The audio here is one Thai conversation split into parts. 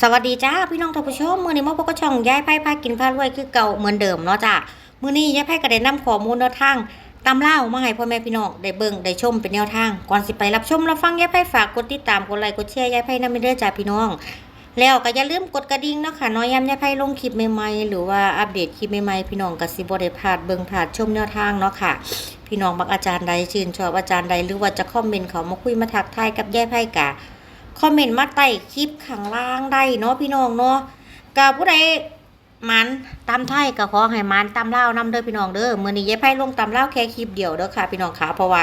สวัสดีจ้าพี่น้องท่านผู้ชมมือนี้มาพบกับช่องย้ายไพ่พากินพารวยคือเก่าเหมือนเดิมเนาะจ้ามือนี้ย้ายไพ่ก็ได้นนำข้อมูลแนวทางตำเล่ามาให้พ่อแม่พี่น้องได้เบิ่งได้ชมเป็นแนวทางก่อนสิไปรับชมรับฟังย้ายไพ่ฝากกดติดตามกดไลค์กดแชร์ย้ายไพ่นำไปเด้อจ้าพี่น้อง แล้วก็อย่าลืมกดกระดิ่งเนาะค่ะน้อยย้ำย้ายไพ่ลงคลิปใหม่ๆหรือว่าอัปเดตคลิปใหม่ๆพี่น้องก็สิบ่ได้พลาดเบิ่งพลาดชมแนวทางเนาะค่ะ พี่น้องบักอาจารย์ใดชื่นชอบอาจารย์ใดหรือว่าจะคอมเมนต์เขามาคุยมาทักทายกับยายไพ่กะ คอมเมนต์มาใต้คลิปข้างล่างได้เนาะพี่น้องเนาะกับผู้ใดมันตามไทยก็ขอให้มันตามเล่าวนำเด้อพี่น้องเด้อมื้อนี้ยายไพ่ลงตามเล่าแค่คลิปเดียวเด้อค่ะ พี่น้องค่ะเพราะว่า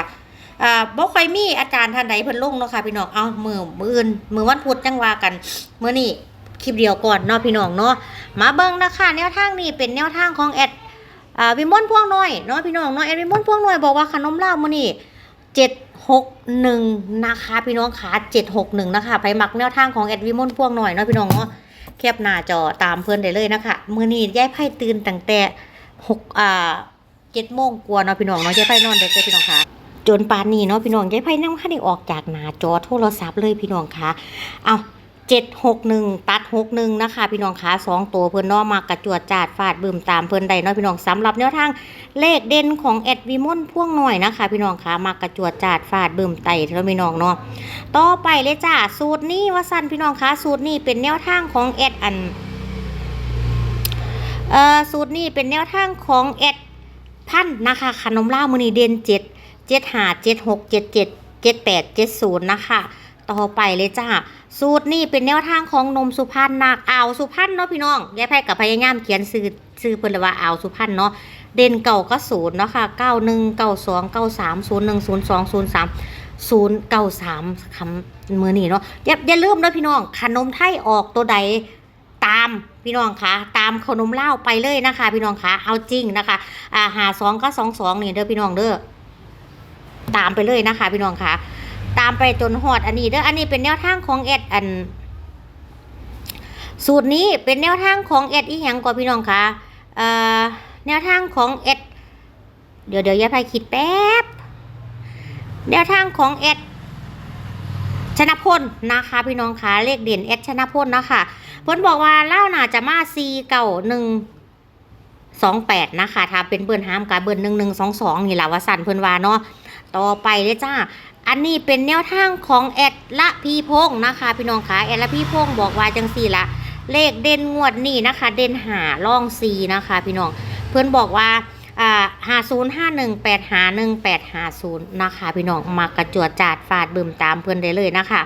อ่าบ่ค่อยมีอาจารย์ท่านใดเพิ่นลงเนาะค่ะพี่น้องเอามือมืออื่นมือวันพุธจังว่ากันมื้อนี้คลิปเดียวก่อนเนาะพี่น้องเนาะมาเบิ่งนะคะแนวทางนี้เป็นแนวทางของแอดอ่าวิมลพวงน้อยเนาะพี่น้องเนาะแอดวิมลพวงน้อยบอกว่าขนมลาวมื้อนี้เจ็ด หกหนึ่งนะคะพี่น้องขาเจ็ดหกหนึ่งนะคะ ไปหมักแนวทางของแอดวิมอนพ่วงหน่อยเนาะพี่น้องเนาะแคบหน้าจอตามเพื่อนได้เลยนะคะมือนี้ย้ายไพ่ตื่นตั้งแต่หกอ่าเจ็ดโมงกว่าเนาะพี่น้องเนาะย้ายไพ่นอนได้เลยพี่น้องค่ะจนป่านนี้เนาะพี่น้องย้ายไพ่นั่งข้าได้ออกจากหน้าจอโทรศัพท์เลยพี่น้องคะเอา เจ็ดหกหนึ่งตัดหกหนึ่งนะคะ พี่น้องขาสองตัวเพื่อนเนอมากระจวดจาดฟาดบึมตามเพื่อนใดนาะพี่น้องสำหรับแนวทางเลขเด่นของแอดวิมอนพ่วงหน่อยนะคะ พี่น้องคะมากระจวดจาดฟาดบึมไตเท่าพี่น้องเนาะต่อไปเลยจ้าสูตรนี้ว่าสั้นพี่น้องคะสูตรนี้เป็นแนวทางของแอดอันเอ่อสูตรนี้เป็นแนวทางของแอดพันนะคะขนมล่ามือนีเด่นเจ็ดเจ็ดหาเจ็ดหกเจ็ดเจ็ดเจ็ดแปดเจ็ดศูนย์นะคะ ต่อไปเลยจ้า สูตรนี้เป็นแนวทางของนมสุพรรณนาคอ่าวสุพรรณเนาะพี่น้องยายแพทย์กับพยายามเขียนซื้อซื้อเพิ่นเลยว่าอ่าวสุพรรณเนาะเด่นเก่าก็ศูนย์เนาะค่ะเก้าหนึ่งเก้าสองเก้าสามศูนย์หนึ่งศูนย์สองศูนย์สามศูนย์เก้าสามคำมือนี่เนาะอย่าอย่าลืมนะพี่น้องขนมไทยออกตัวใดตามพี่น้องคะตามขนมเล่าไปเลยนะคะ พี่น้องคะเอาจริงนะคะอ่าหาสองก็สองสองนี่เด้อพี่น้องเด้อตามไปเลยนะคะ พี่น้องคะามไปจนหอดอันนี้เด้ออันนี้เป็นแนวทางของเอ็ดอัน สูตรนี้เป็นแนวทางของเอ็ดอีหยังกว่าพี่น้องคะเอ่อแนวทางของเอ็ดเดี๋ยวเดี๋ยวยายพายคิดแป๊บแนวทางของเอ็ดชนะพลนะคะ พี่น้องคะเลขเด่นเอ็ดชนะพลนะคะเพิ่นบอกว่าเล่าน่าจะมาซีเก่าหนึ่งสองแปดนะคะถ้าเป็นเบิร์นฮามกับเบิร์นหนึ่งหนึ่งสองสองนี่แหละว่าสั่นเพิ่นว่าเนาะต่อไปเลยจ้า อันนี้เป็นแนวทางของแอดละพี่พงษ์นะคะ พี่น้องคะแอดละพี่พงษ์บอกว่าจังสี่ละเลขเด่นงวดนี้นะคะ เด่นหาล่องซีนะคะ พี่น้องเพื่อนบอกว่าอ่าหาศูนย์ห้าหนึ่งแปดหาหนึ่งแปดหาศูนย์นะคะ พี่น้องมากระจวดจาดฟาดบึมตามเพื่อนได้เลยนะคะ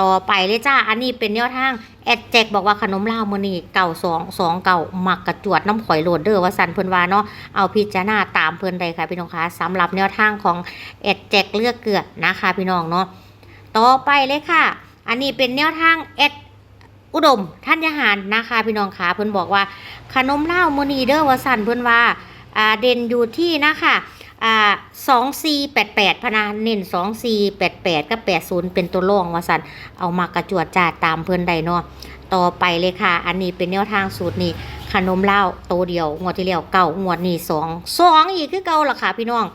ต่อไปเลยจ้า อันนี้เป็นแนวทางแอดแจกบอกว่าขนมลาวมือนี่เก่าสองสองเก่าหมักกระจวดน้ำข่อยโหลดเด้อว่าสันเพื่อนว่าเนาะเอาพิจารณาตามเพื่อนใดค่ะพี่น้องคะสำหรับแนวทางของแอดแจกเลือกเกลือนะคะพี่น้องเนาะต่อไปเลยค่ะ อันนี้เป็นแนวทางแอดอุดมท่านยาหารนะคะพี่น้องคะเพื่อนบอกว่าขนมลาวมือนีเด้อว่าสันเพื่อนว่าอ่าเด่นอยู่ที่นะคะ อ่าสองสี่แปดแปดพนาเน้นสองสี่แปดแปดกับแปดศูนย์เป็นตัวรองว่าสันเอามากระจวดจาดตามเพื่อนใดเนาะต่อไปเลยค่ะ อันนี้เป็นแนวทางสูตรนี้ขนมเหล้าโตวเดียวงวดที่แล้วเก่างวดนี้สองสองอีกคือเก่าล่ะค่ะพี่น้อง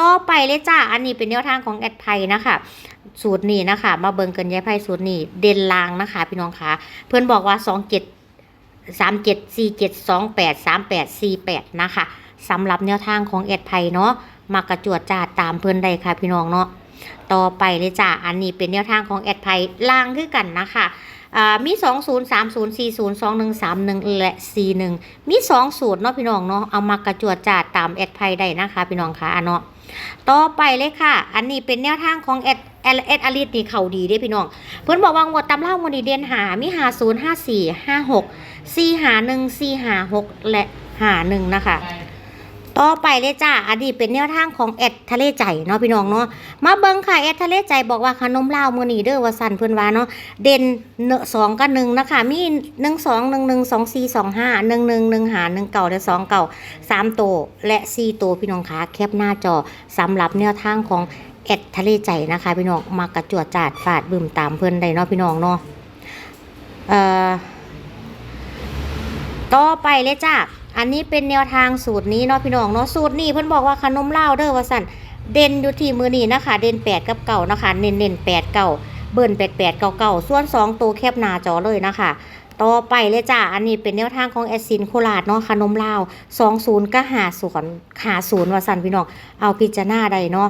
ต่อไปเลยจ้าอันนี้เป็นแนวทางของแอดไพนะคะสูตรนี้นะคะ มาเบิ่งกันยายไพสูตรนี้เด่นลางนะคะ พี่น้องคะเพื่อนบอกว่าสองเจ็ดสามเจ็ดสี่เจ็ดสองแปดสามแปดสี่แปดนะคะ สำหรับแนวทางของแอดไพเนาะมากระจวดจาดตามเพื่อนใดค่ะพี่น้องเนาะต่อไปเลยจ้าอันนี้เป็นแนวทางของแอดไพลางคือกันนะคะอ่ามี 2 0 3 0 4 0 2 1 3 1 และ 4 1 มี 2 สูตรเนาะพี่น้องเนาะเอามากระจวดจาดตามแอดไพได้นะคะ พี่น้องคะอะเนาะต่อไปเลยค่ะ อันนี้เป็นแนวทางของแอดแอดแอดอลิสนี่เขาดีเด้พี่น้อง เพื่อนบอกว่างวดตำเล่างวดดีเด่นหามีหาศูนย์ห้าสี่ห้าหกสี่หาหนึ่งสี่หาหกและหาหนึ่งนะคะ ต่อไปเลยจ้าอันนี้เป็นแนวทางของแอดทะเลใจเนาะพี่น้องเนาะ มาเบิ้งค่ะแอดทะเลใจบอกว่าขนมลาวมือนีเด้อว่าสันเพื่อนว่าเนาะ เด่นเนอสองกับหนึ่งนะคะ มีหนึ่งสองหนึ่งหนึ่งสองสี่สองห้าหนึ่งหนึ่งหนึ่งหาหนึ่งเก่าและสองเก่าสามโตวและสี่โตวพี่น้องคะแคปหน้าจอสำหรับแนวทางของแอดทะเลใจนะคะ พี่น้องมากระจวดจาดฟาดบึมตามเพื่อนได้เนาะพี่น้องเนาะ เอ่อ ต่อไปเลยจ้า อันนี้เป็นแนวทางสูตรนี้เนาะพี่น้องเนาะสูตรนี้เพื่อนบอกว่าขนมเลาเด้อว่าสันเด่นอยู่ที่มือนี้นะคะ เด่นแปดกับเก่านะคะ เน้นเน้นแปดเก่าเบิ่นแปดแปดเก่าเก่าส่วนสองตัวแคบหน้าจอเลยนะคะต่อไปเลยจ้า อันนี้เป็นแนวทางของแอซินโคราชเนาะขนมลาว20ก็หาสวนย์หาศูนย์ว่าสันพี่น้อง เอาพิจารณาได้เนาะ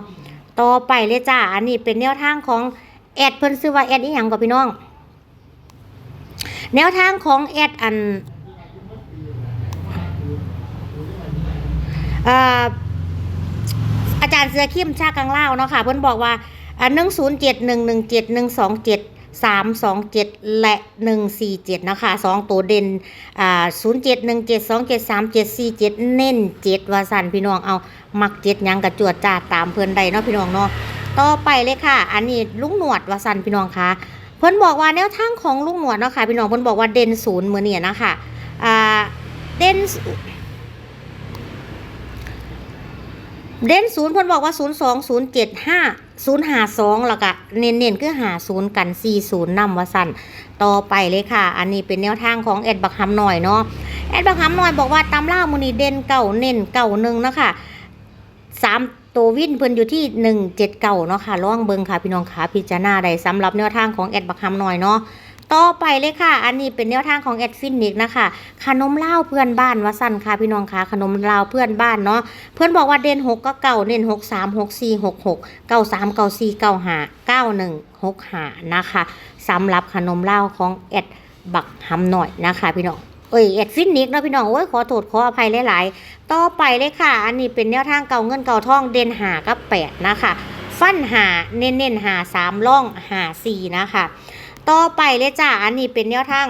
ต่อไปเลยจ้า อันนี้เป็นแนวทางของแอดเพิ่นซื้อว่าแอดอีหยังกับพี่น้อง แนวทางของแอดอัน อาจารย์เสือขิมชากังเล่าเนาะค่ะ เพิ่อนบอกว่าอ่าหนึ่งศูนย์เจ็ดหนึ่งหนึ่งเจ็ดหนึ่งสองเจ็ดสามสองเจ็ดและหนึ่งสี่เจ็ดนะคะสองตัวเด่นอ่าศูนย์เจ็ดหนึ่งเจ็ดสองเจ็ดสามเจ็ดสี่เจ็ดเน้นเจ็ดวาสันพี่น้องเอามักเจ็ดยังกระจวดจ่าตามเพิ่อนใดเนาะพี่น้องเนาะต่อไปเลยค่ะ อันนี้ลุงหนวดวาสันพี่น้องคะเพิ่อนบอกว่าแนวทางของลุงหนวดเนาะค่ะพี่น้องเพิ่อนบอกว่าเด่นศูนย์เมือเนี่ยนะคะอ่าเด่น เด่นศูนย์เพิ่นบอกว่าศูนย์สองศูนย์เจ็ดห้าศูนย์หาสองแล้วก็เน้นๆคือหาศูนย์กันสี่ศูนย์นำว่าสันต่อไปเลยค่ะ อันนี้เป็นแนวทางของแอดบักฮัมหน่อยเนาะแอดบักฮัมหน่อยบอกว่าตามล่ามูนีเด่นเก่าเน้นเก่าหนึ่งนะคะสามตัววินเพิ่นอยู่ที่หนึ่งเจ็ดเก่าเนาะค่ะล่องเบิงค่ะพี่น้องขาพิจารณาได้สำหรับแนวทางของแอดบักฮัมหน่อยเนาะ ต่อไปเลยค่ะ อันนี้เป็นแนวทางของแอดฟินิกนะคะ ขนมเลาเพื่อนบ้านว่าสันค่ะพี่น้องค่ะ ขนมเลาเพื่อนบ้านเนาะ เพื่อนบอกว่าเด่นหกก็เก่าเด่นหกสามหกสี่หกหกเก้าสามเก้าสี่เก้าห้าเก้าหนึ่งหกห้านะคะสำหรับขนมเล่าของแอดบักหำหน่อยนะคะพี่น้องเอ้ยแอดฟินนิกนะพี่น้องโอ้ยขอโทษขออภัยหลาย ๆ ต่อไปเลยค่ะ อันนี้เป็นแนวทางเก่าเงินเก่าทองเด่นหากับแปดนะคะ ฟันหาเน้นเน้นหาสามล่องหาสี่นะคะ ต่อไปเลยจ้าอันนี้เป็นแนวทาง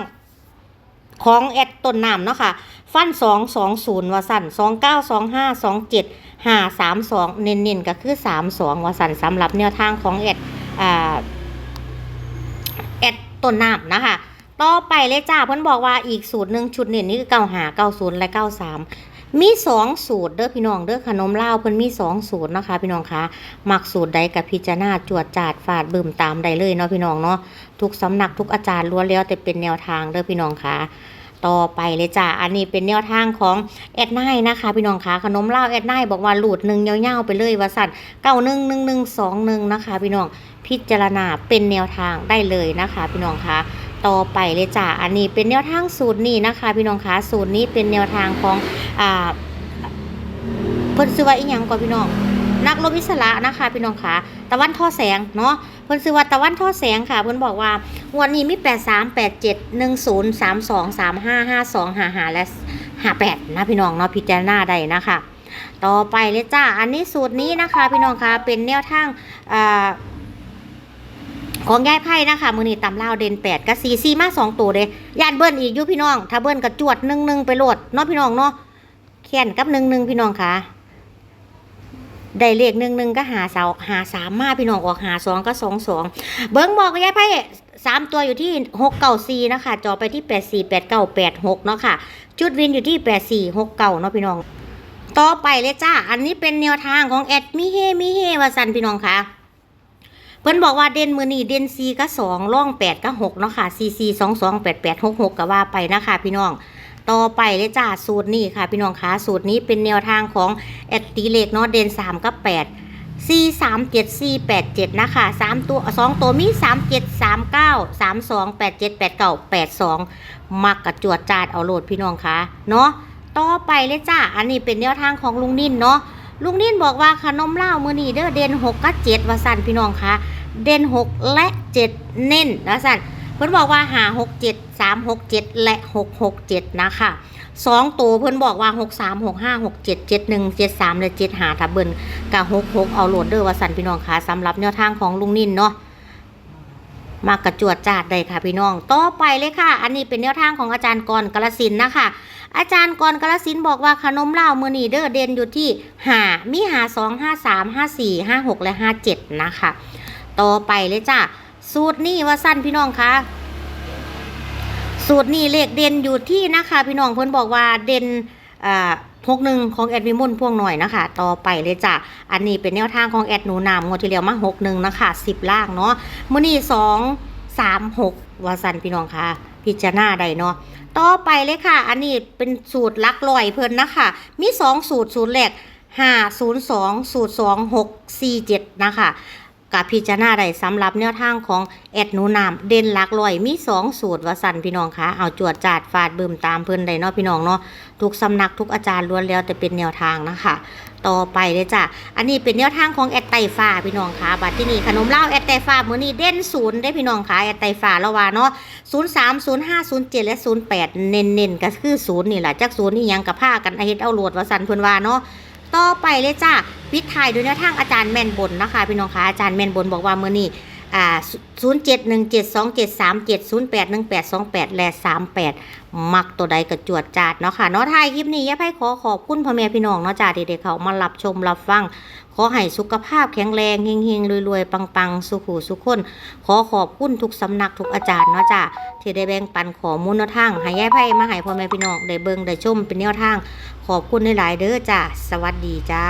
ของแอดต้นน้ำเนาะค่ะ ฟันสองสองศูนย์วสันสองเก้าสองห้าสองเจ็ดห้าสามสองเน้นๆก็คือสามสองวสันสำหรับแนวทางของแอดอ่าแอดต้นน้ำนะคะต่อไปเลยจ้าเพิ่นบอกว่าอีกสูตรหนึ่งชุดเน้นนี่คือเก้าหาเก้าศูนย์และเก้าสาม มีสองสูตรเด้อพี่น้องเด้อขนมลาวเพิ่นมีสองสูตรนะคะ พี่น้องคะมักสูตรใดกับพิจารณาจวดจาดฟาดบึมตามใดเลยเนาะพี่น้องเนาะทุกสำนักทุกอาจารย์ล้วนแล้วแต่เป็นแนวทางเด้อพี่น้องคะต่อไปเลยจ้าอันนี้เป็นแนวทางของแอดไนนะคะ พี่น้องคะขนมเลาแอดไนบอกว่าหลุดหนึ่งเยาๆไปเลยว่าสั่นเก้าหนึ่งหนึ่งหนึ่งสองหนึ่งนะคะ พี่น้องพิจารณาเป็นแนวทางได้เลยนะคะ พี่น้องคะ ต่อไปเลยจ้าอันนี้เป็นแนวทางสูตรนี้นะคะ พี่น้องคะสูตรนี้เป็นแนวทางของอ่าเพิ่นซื้อว่าอีหยังก่อนพี่น้องนักรบอิสระนะคะพี่น้องคะตะวันท่อแสงเนาะเพิ่นซื้อว่าตะวันท่อแสงค่ะเพิ่นบอกว่างวดนี้มี8 3 8 7 1 0 3 2 3 5 5 2 5 5และ 58 นะพี่น้องเนาะพิจารณาได้นะคะ ต่อไปเลยจ้าอันนี้สูตรนี้นะคะ พี่น้องคะเป็นแนวทางอ่า ของยายไพ่นะคะมือนี้ตำลาวเด่นแปดกับซีซีมาสองตัวเลยยานเบิ้ลอีกอยู่พี่น้อง ถ้าเบิ้ลกับจวดหนึ่งหนึ่งไปโหลดเนาะพี่น้องเนาะแข่นกับหนึ่งหนึ่งพี่น้องคะได้เลขหนึ่งหนึ่งก็หาเสาหาสามมาพี่น้องออกหาสองก็สองสองเบิ้งบอกยายไพ่สามตัวอยู่ที่หกเก้าซีนะคะจอไปที่แปดสี่แปดเก้าแปดหกเนาะค่ะ จุดวินอยู่ที่แปดสี่หกเก้าเนาะพี่น้อง ต่อไปเลยจ้า อันนี้เป็นแนวทางของแอดมิเฮมิเฮวาสันพี่น้องค่ะ เพิ่นบอกว่าเด่นมือนี่เด่นซีก็สองร่องแปดก็หกเนาะค่ะซีซีสองสองแปดแปดหกหกก็ว่าไปนะคะพี่น้องต่อไปเลยจ้าสูตรนี้ค่ะพี่น้องคะสูตรนี้เป็นแนวทางของแอดตีเลกเนาะเด่นสามกับแปดซีสามเจ็ดซีแปดเจ็ดนะคะสามตัวสองตัวมีสามเจ็ดสามเก้าสามสองแปดเจ็ดแปดเก้าแปดสองมักกระจวดจาดเอาโหลดพี่น้องคะเนาะต่อไปเลยจ้าอันนี้เป็นแนวทางของลุงนิ่นเนาะ ลุงนิ่นบอกว่าขนมเหล้ามือนีเด้อเด่นหกกับเจ็ดว่าสั่นพี่น้องคะเด่นหกและเจ็ดเน้นนะสันเพิ่นบอกว่าหาหกเจ็ดสามหกเจ็ดและหกหกเจ็ดนะคะสองตัวเพิ่นบอกว่าหกสามหกห้าหกเจ็ดเจ็ดหนึ่งเจ็ดสามและเจ็ดหาทับเบิลกับหกหกเอาโหลดเด้อว่าสันพี่น้องคะสำหรับแนวทางของลุงนิ่นเนาะมากระจวดจาดได้ค่ะพี่น้อง ต่อไปเลยค่ะ อันนี้เป็นแนวทางของอาจารย์กรกาลสินนะคะ อาจารย์กรกาลสินบอกว่าขนมเหล้ามือนีเด้อเด่นอยู่ที่หามีหาสองห้าสามห้าสี่ห้าหกและห้าเจ็ดนะคะ ต่อไปเลยจ้ะสูตรนี้ว่าสั้นพี่น้องคะสูตรนี้เลขเด่นอยู่ที่นะคะพี่น้องเพิ่นบอกว่าเด่นอ่าพกหนึ่งของแอดวิมลพ่วงหน่อยนะคะ ต่อไปเลยจ้ะ อันนี้เป็นแนวทางของแอดหนูนามงวดที่แล้วมาหกหนึ่งนะคะสิบล่างเนาะมื้อนี้สองสามหกว่าสั้นพี่น้องคะพิจารณาได้เนาะ ต่อไปเลยค่ะ อันนี้เป็นสูตรลักลอยเพิ่นนะคะ มีสองสูตรสูตรแรกห้าศูนย์สองสูตรสองหกสี่เจ็ดนะคะกับพิจารณาได้สำหรับแนวทางของแอดหนูนามเด่นหลักลอยมีสองสูตรวสันพี่น้องคะเอาจวดจาดฟาดบึมตามเพิ่นได้เนาะพี่น้องเนาะทุกสำนักทุกอาจารย์ล้วนแล้วแต่เป็นแนวทางนะคะ ต่อไปเลยจ้ะ อันนี้เป็นแนวทางของแอดไตฟ้าพี่น้องคะบัดที่นี่ขนมเหล้าแอดไตฟ้ามื้อนี้เด่นศูนย์ได้พี่น้องคะแอดไตฟ้าละว่าเนาะ0 3 0 5 0 7และศูนย์แปดเน้นเน้นก็คือศูนย์นี่แหละจากศูนย์นี่ยังกับผ้ากันเฮ็ดเอาโหลดว่าสันเพิ่นว่าเนาะต่อไปเลยจ้าปิดท้ายด้วยแนวทางอาจารย์แมนบนนะคะพี่น้องคะอาจารย์แมนบนบอกว่ามื้อนี้ อ่า0 7 1 7 2 7 3 7 0 8 1 8 2 8และ38มักตัวใดกระจวดจาดเนาะค่ะเนาะท้ายคลิปนี้ย่าไพ่ขอขอบคุณพ่อแม่พี่น้องเนาะจ้าที่ได้เขามารับชมรับฟัง ขอให้สุขภาพแข็งแรงเฮงๆรวยๆปังๆ สุขุสุขคน ขอขอบคุณทุกสำนักทุกอาจารย์เนาะจ้าที่ได้แบ่งปันข้อมูลแนวทางให้ย่าไพ่มาให้พ่อแม่พี่น้องได้เบิ่งได้ชมเป็นแนวทาง ขอบคุณหลายๆเด้อจ้าสวัสดีจ้า